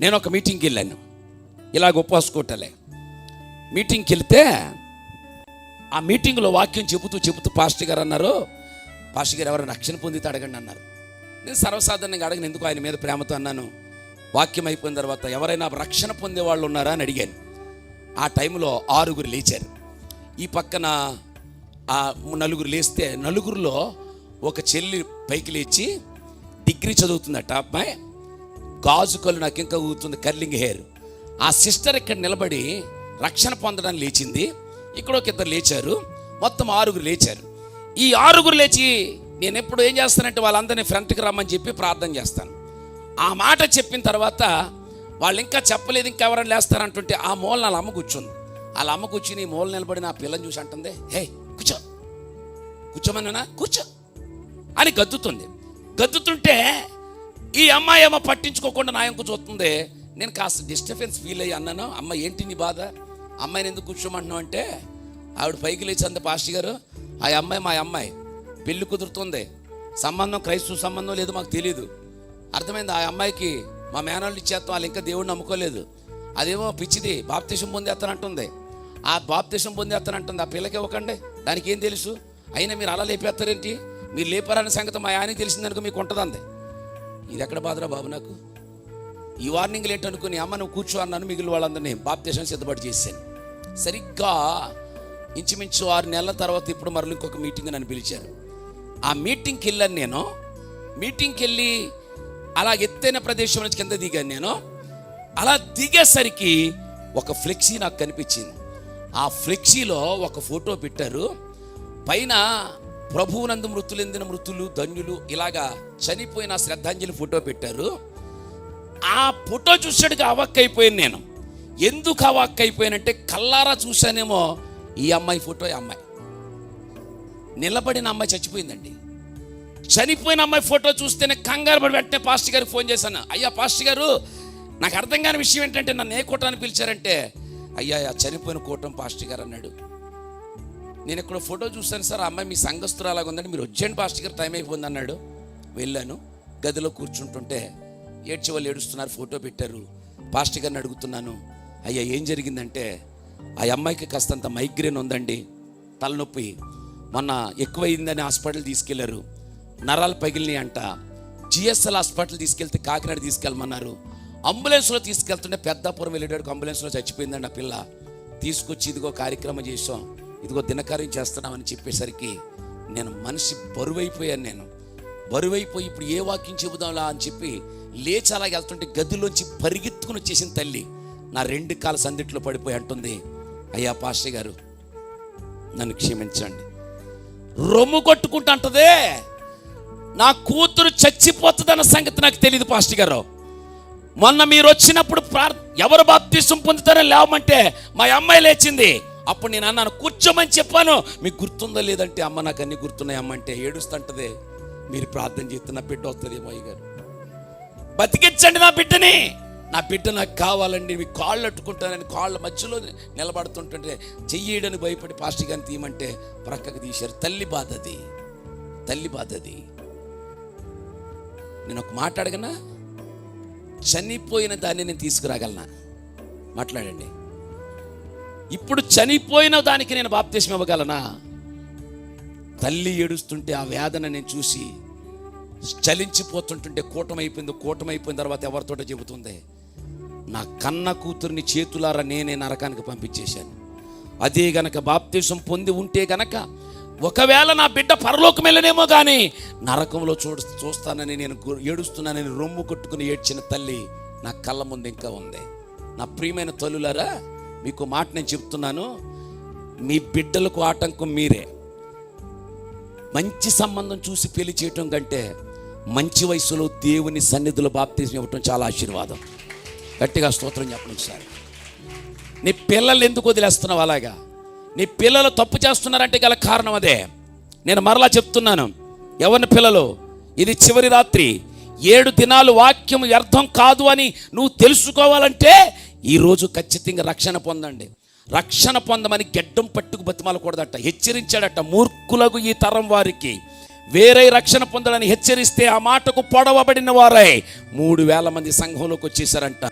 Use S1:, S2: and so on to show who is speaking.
S1: నేను ఒక మీటింగ్కి వెళ్ళాను. ఇలాగ ఉపవాసుకోవటలే మీటింగ్కి వెళ్తే ఆ మీటింగ్లో వాక్యం చెబుతూ చెబుతూ పాస్టర్ గారు అన్నారు పాస్టర్ గారు ఎవరైనా రక్షణ పొందితే అడగండి అన్నారు. నేను సర్వసాధారణంగా అడగను ఎందుకు ఆయన మీద ప్రేమతో అన్నాను? వాక్యం అయిపోయిన తర్వాత ఎవరైనా రక్షణ పొందే వాళ్ళు ఉన్నారా? అని అడిగాను. ఆ టైంలో ఆరుగురు లేచారు. ఈ పక్కన ఆ నలుగురు లేస్తే నలుగురిలో ఒక చెల్లి పైకి లేచి డిగ్రీ చదువుతుందట అబ్బాయి. అమ్మాయి గాజు కళ్ళు నాకు ఇంకా ఊగుతుంది కర్లింగ్ హెయిర్. ఆ సిస్టర్ ఇక్కడ నిలబడి రక్షణ పొందడం లేచింది. ఇక్కడ ఒక ఇద్దరు లేచారు. మొత్తం ఆరుగురు లేచారు. ఈ ఆరుగురు లేచి నేను ఎప్పుడు ఏం చేస్తానంటే వాళ్ళందరినీ ఫ్రంట్కి రమ్మని చెప్పి ప్రార్థన చేస్తాను. ఆ మాట చెప్పిన తర్వాత వాళ్ళు ఇంకా చెప్పలేదు ఇంకెవరైనా లేస్తారంటుంటే ఆ మూల వాళ్ళ అమ్మ కూర్చుంది. వాళ్ళ అమ్మ కూర్చుని మూల నిలబడి నా పిల్లని చూసి అంటుంది హే కూర్చో. కూర్చోమన్నా కూర్చో. అని గద్దుతుంది. గద్దుతుంటే ఈ అమ్మాయి ఏమో పట్టించుకోకుండా నా ఎంకు చూస్తుంది. నేను కాస్త డిస్టర్బెన్స్ ఫీల్ అయ్యి అన్నాను అమ్మ ఏంటి నీ బాధ? అమ్మాయిని ఎందుకు కూర్చోమంటున్నావు అంటే? ఆవిడ పైకి లేచి అంది పాస్టర్ గారు ఆ అమ్మాయి మా అమ్మాయి. పెళ్ళి కుదురుతుంది. సంబంధం క్రైస్తవ సంబంధం లేదు మాకు తెలియదు అర్థమైంది? ఆ అమ్మాయికి మా మేనల్ని ఇచ్చేస్తాం వాళ్ళు ఇంకా దేవుడిని నమ్ముకోలేదు. అదేమో పిచ్చిది బాప్తీసం పొందేస్తానంటుంది. ఆ బాప్తీసం పొందేస్తానంటుంది. ఆ పిల్లకి ఇవ్వకండి దానికి ఏం తెలుసు? అయినా మీరు అలా లేపేస్తారేంటి? మీరు లేపారనే సంగతి మా ఆయనకి తెలిసిందనుకో మీకు ఉంటుందంది. ఇది ఎక్కడ బాధరా బాబు నాకు? ఈ వార్నింగ్ లేట్ అనుకుని అమ్మ నువ్వు కూర్చో అన్నాను మిగిలిన వాళ్ళందరినీ బాప్తేశం సిద్ధపాటు చేశాను. సరిగ్గా ఇంచుమించు ఆరు నెలల తర్వాత ఇప్పుడు మరలు ఇంకొక మీటింగ్ నన్ను పిలిచారు. ఆ మీటింగ్కి వెళ్ళాను నేను. మీటింగ్కి వెళ్ళి అలా ఎత్తైన ప్రదేశం నుంచి కింద దిగాను నేను. అలా దిగేసరికి ఒక ఫ్లెక్సీ నాకు కనిపించింది. ఆ ఫ్లెక్సీలో ఒక ఫోటో పెట్టారు. పైన ప్రభువునందు మృతులెందిన మృతులు ధన్యులు ఇలాగా చనిపోయిన శ్రద్ధాంజలి ఫోటో పెట్టారు. ఆ ఫోటో చూసాడుగా అవాక్కైపోయాను నేను. ఎందుకు అవాక్కైపోయానంటే కల్లారా చూశానేమో ఈ అమ్మాయి ఫోటో ఈ అమ్మాయి. నిలబడిన అమ్మాయి చచ్చిపోయిందండి. చనిపోయిన అమ్మాయి ఫోటో చూస్తేనే కంగారు పడి వెంటనే పాస్టర్ గారికి ఫోన్ చేశాను. అయ్యా పాస్టర్ గారు నాకు అర్థం కాని విషయం ఏంటంటే నన్ను ఏ కూటాన్ని పిలిచారంటే అయ్యా ఆ చనిపోయిన కూటం పాస్టర్ గారు అన్నాడు. నేను ఇక్కడ ఫోటో చూస్తాను సార్ ఆ అమ్మాయి మీ సంఘస్థురాలాగా ఉందండి. మీరు వచ్చేయండి పాస్టర్ గారు టైం అయిపోయింది అన్నాడు. వెళ్ళాను. గదిలో కూర్చుంటుంటే ఏడ్చి వాళ్ళు ఏడుస్తున్నారు ఫోటో పెట్టారు. పాస్టర్ గారిని అడుగుతున్నాను అయ్యా ఏం జరిగిందంటే ఆ అమ్మాయికి కాస్తంత మైగ్రేన్ ఉందండి. తలనొప్పి. మొన్న ఎక్కువైందని హాస్పిటల్ తీసుకెళ్ళారు. నరాలు పగిలినాయి అంట. జిఎస్ఎల్ హాస్పిటల్ తీసుకెళ్తే కాకినాడ తీసుకెళ్ళమన్నారు. అంబులెన్స్లో తీసుకెళ్తుంటే పెద్దాపురం వెళ్ళేటప్పుడు అంబులెన్స్లో చచ్చిపోయిందండి ఆ పిల్ల. తీసుకొచ్చి ఇదిగో కార్యక్రమం చేసాం ఇదిగో దినకార్యం చేస్తున్నామని చెప్పేసరికి నేను మనిషి బరువైపోయాను నేను. బరువైపోయి ఇప్పుడు ఏ వాక్యం చెబుదాంలా అని చెప్పి లేచి అలాగే వెళ్తుంటే గదిలోంచి పరిగెత్తుకుని వచ్చేసిన తల్లి. నా రెండు కాల సందిట్లో పడిపోయి అంటుంది అయ్యా పాస్టర్ గారు నన్ను క్షమించండి. రొమ్ము కొట్టుకుంటూ అంటదే. నా కూతురు చచ్చిపోతుందన్న సంగతి నాకు తెలియదు పాస్టర్ గారు. మొన్న మీరు వచ్చినప్పుడు ప్రార్ ఎవరు బాప్తీసం పొందుతారని లేవమంటే మా అమ్మాయి లేచింది. అప్పుడు నేను అన్నాను కూర్చోమని చెప్పాను. మీకు గుర్తుందో లేదంటే అమ్మ నాకు అన్ని గుర్తున్నాయి అమ్మ అంటే ఏడుస్తుంటదే. మీరు ప్రార్థన చేస్తే నా బిడ్డ వస్తుంది అయ్య గారు బతికించండి నా బిడ్డని. నా బిడ్డ నాకు కావాలండి మీ కాళ్ళు అట్టుకుంటానని కాళ్ళ మధ్యలో నిలబడుతుంటుంటే చెయ్యడని భయపడి పాస్టర్ గారిని తీయమంటే ప్రక్కకు తీశారు. తల్లి బాధ అది. తల్లి బాధ అది. నేను ఒక మాట అడగనా? చనిపోయిన దాన్ని నేను తీసుకురాగలనా? మాట్లాడండి. ఇప్పుడు చనిపోయిన దానికి నేను బాప్తీసం ఇవ్వగలనా? తల్లి ఏడుస్తుంటే ఆ వేదన నేను చూసి చలించిపోతుంటుంటే కూటమైపోయింది కూటమైపోయిన తర్వాత ఎవరితోటో చెబుతుంది నా కన్న కూతుర్ని చేతులారా నేనే నరకానికి పంపించేశాను. అదే గనక బాప్తీసం పొంది ఉంటే గనక ఒకవేళ నా బిడ్డ పరలోకం వెళ్ళనేమో కానీ నరకంలో చూడ చూస్తానని నేను ఏడుస్తున్నానని రొమ్ము కొట్టుకుని ఏడ్చిన తల్లి నా కళ్ళ ముందు ఇంకా ఉంది. నా ప్రియమైన తల్లులారా మీకు మాట నేను చెప్తున్నాను మీ బిడ్డలకు ఆటంకం మీరే. మంచి సంబంధం చూసి పెళ్ళి చేయటం కంటే మంచి వయసులో దేవుని సన్నిధిలో బాప్తీసం ఇవ్వటం చాలా ఆశీర్వాదం. గట్టిగా స్తోత్రం చెప్పండి సార్ నీ పిల్లలు ఎందుకు వదిలేస్తున్నావు అలాగా? నీ పిల్లలు తప్పు చేస్తున్నారంటే గల కారణం అదే. నేను మరలా చెప్తున్నాను ఎవరిని పిల్లలు? ఇది చివరి రాత్రి. ఏడు దినాలు వాక్యం వ్యర్థం కాదు అని నువ్వు తెలుసుకోవాలంటే ఈరోజు ఖచ్చితంగా రక్షణ పొందండి. రక్షణ పొందమని గెడ్డం పట్టుకు బతిమాలకూడదట హెచ్చరించాడట మూర్ఖులకు ఈ తరం వారికి. వేరే రక్షణ పొందాలని హెచ్చరిస్తే ఆ మాటకు పొడవబడిన వారై మూడు వేల మంది సంఘంలోకి వచ్చేసారంట